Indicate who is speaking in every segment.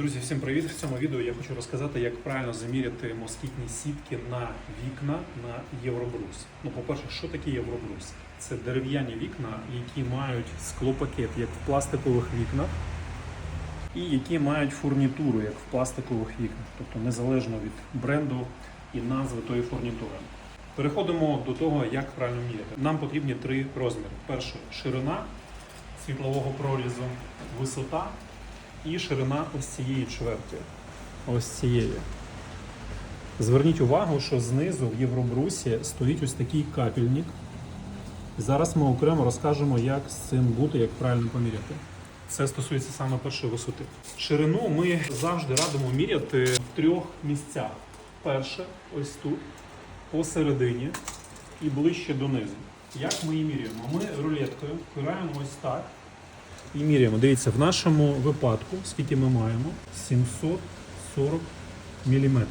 Speaker 1: Друзі, всім привіт! В цьому відео я хочу розказати, як правильно заміряти москітні сітки на вікна на Євробрус. Ну, по-перше, що таке Євробрус? Це дерев'яні вікна, які мають склопакет, як в пластикових вікнах, і які мають фурнітуру, як в пластикових вікнах, тобто незалежно від бренду і назви тої фурнітури. Переходимо до того, як правильно міряти. Нам потрібні три розміри: перше ширина світлового прорізу, висота і ширина ось цієї чверті. Ось цієї. Зверніть увагу, що знизу в Євробрусі стоїть ось такий капельник. Зараз ми окремо розкажемо, як з цим бути, як правильно поміряти. Це стосується саме першої висоти. Ширину ми завжди радимо міряти в трьох місцях. Перше, ось тут, посередині і ближче донизу. Як ми її міряємо? Ми рулеткою впираємо ось так і міряємо. Дивіться, в нашому випадку, скільки ми маємо? 740 мм.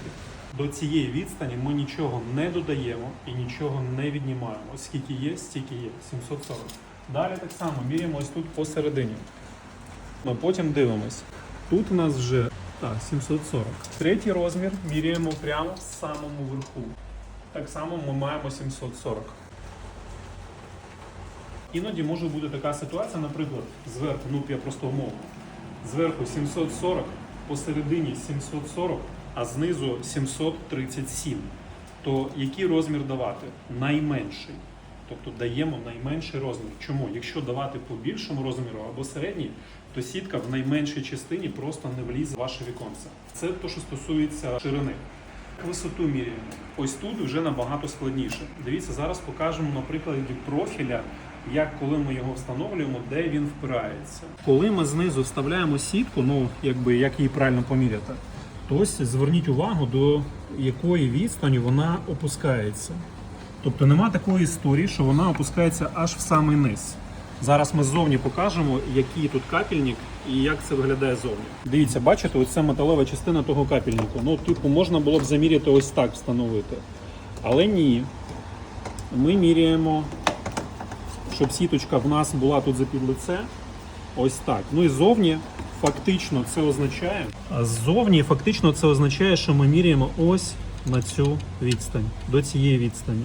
Speaker 1: До цієї відстані ми нічого не додаємо і нічого не віднімаємо. Скільки є, стільки є. 740. Далі так само міряємо ось тут посередині. Ну, потім дивимось. Тут у нас вже так, 740. Третій розмір міряємо прямо в самому верху. Так само ми маємо 740. Іноді може бути така ситуація, наприклад, зверху, ну я просто умовно, зверху 740, посередині 740, а знизу 737. То який розмір давати? Найменший. Тобто даємо найменший розмір. Чому? Якщо давати по більшому розміру або середній, то сітка в найменшій частині просто не влізе в ваше віконце. Це те, що стосується ширини. Висоту міряємо. Ось тут вже набагато складніше. Дивіться, зараз покажемо на прикладі профіля, як коли ми його встановлюємо, де він впирається. Коли ми знизу вставляємо сітку, ну якби як її правильно поміряти, то ось зверніть увагу, до якої відстані вона опускається. Тобто нема такої історії, що вона опускається аж в самий низ. Зараз ми ззовні покажемо, який тут капельник і як це виглядає ззовні. Дивіться, бачите, ось це металева частина того капельнику. Ну, типу, можна було б заміряти ось так встановити. Але ні. Ми міряємо, щоб сіточка в нас була тут за під лице. Ось так. Ну і ззовні фактично це означає. Ззовні фактично це означає, що ми міряємо ось на цю відстань, до цієї відстані.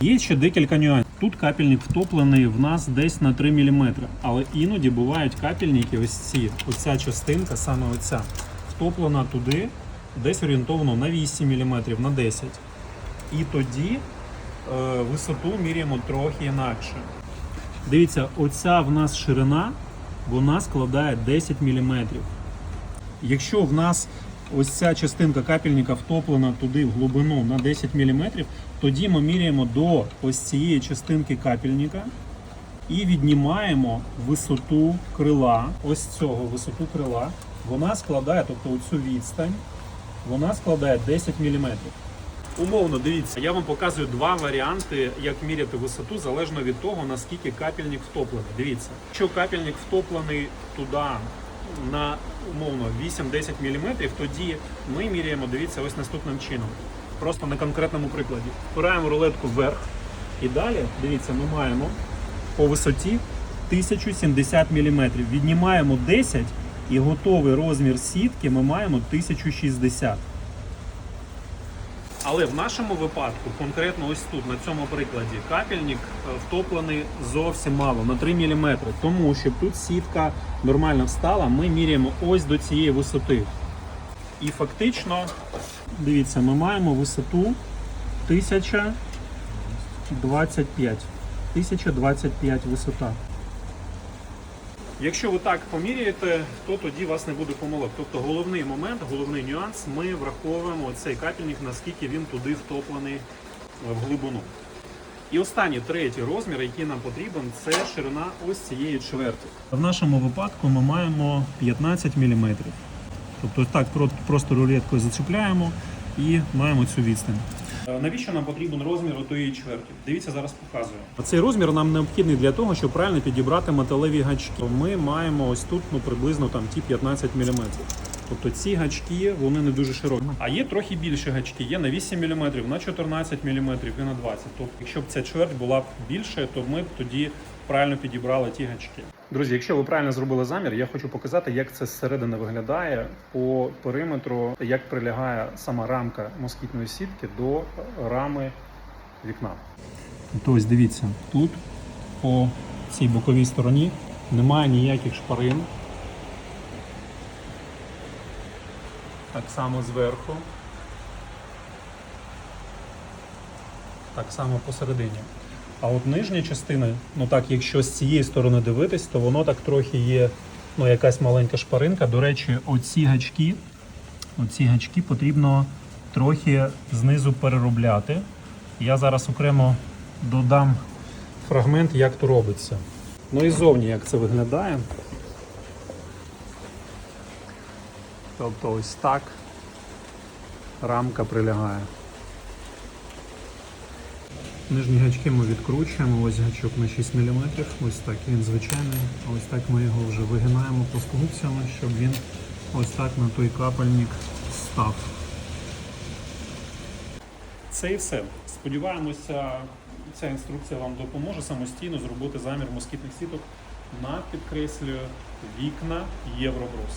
Speaker 1: Є ще декілька нюансів. Тут капельник втоплений в нас десь на 3 мм, але іноді бувають капельники, ось ці, оця частинка, саме оця, втоплена туди, десь орієнтовано на 8 мм, на 10 І тоді е, висоту міряємо трохи інакше. Дивіться, оця в нас ширина, вона складає 10 мм. Якщо в нас ось ця частинка капельника втоплена туди в глибину на 10 мм, тоді ми міряємо до ось цієї частинки капельника і віднімаємо висоту крила, ось цього висоту крила. Вона складає, тобто оцю відстань, вона складає 10 мм. Умовно, дивіться, я вам показую два варіанти, як міряти висоту, залежно від того, наскільки капельник втоплений. Дивіться, якщо капельник втоплений туди на умовно 8-10 мм, тоді ми міряємо, дивіться, ось наступним чином. Просто на конкретному прикладі. Впираємо рулетку вверх і далі, дивіться, ми маємо по висоті 1070 мм. Віднімаємо 10 і готовий розмір сітки ми маємо 1060 але в нашому випадку, конкретно ось тут, на цьому прикладі, капельник е, втоплений зовсім мало, на 3 мм. Тому щоб тут сітка нормально встала, ми міряємо ось до цієї висоти. І фактично, дивіться, ми маємо висоту 1025. 1025 висота. Якщо ви так поміряєте, то тоді вас не буде помилок. Тобто головний момент, головний нюанс, ми враховуємо цей капельник, наскільки він туди втоплений в глибину. І останній третій розмір, який нам потрібен, це ширина ось цієї чверті. В нашому випадку ми маємо 15 мм. Тобто так просто рулеткою зачіпляємо і маємо цю відстань. Е, Навіщо нам потрібен розмір отої чверті? Дивіться, зараз показую. Цей розмір нам необхідний для того, щоб правильно підібрати металеві гачки. Ми маємо ось тут ну, приблизно там ті 15 мм. Тобто ці гачки вони не дуже широкі. А є трохи більші гачки, є на 8 мм, на 14 мм і на 20 Тобто, якщо б ця чверть була б більше, то ми б тоді правильно підібрали ті гачки. Друзі, якщо ви правильно зробили замір, я хочу показати, як це зсередини виглядає по периметру, як прилягає сама рамка москітної сітки до рами вікна. Тобто, ось дивіться, тут по цій боковій стороні немає ніяких шпарин. Так само зверху. Так само посередині. А от нижня частина, ну так, якщо з цієї сторони дивитись, то воно так трохи є, ну, якась маленька шпаринка. До речі, оці гачки, оці гачки потрібно трохи знизу переробляти. Я зараз окремо додам фрагмент, як то робиться. Ну і зовні, як це виглядає. Тобто ось так рамка прилягає. Нижні гачки ми відкручуємо, ось гачок на 6 мм, ось так він звичайний, ось так ми його вже вигинаємо плоскогубцями, щоб він ось так на той капельник став. Це і все. Сподіваємося, ця інструкція вам допоможе самостійно зробити замір москітних сіток на підкреслюю вікна Євробрус.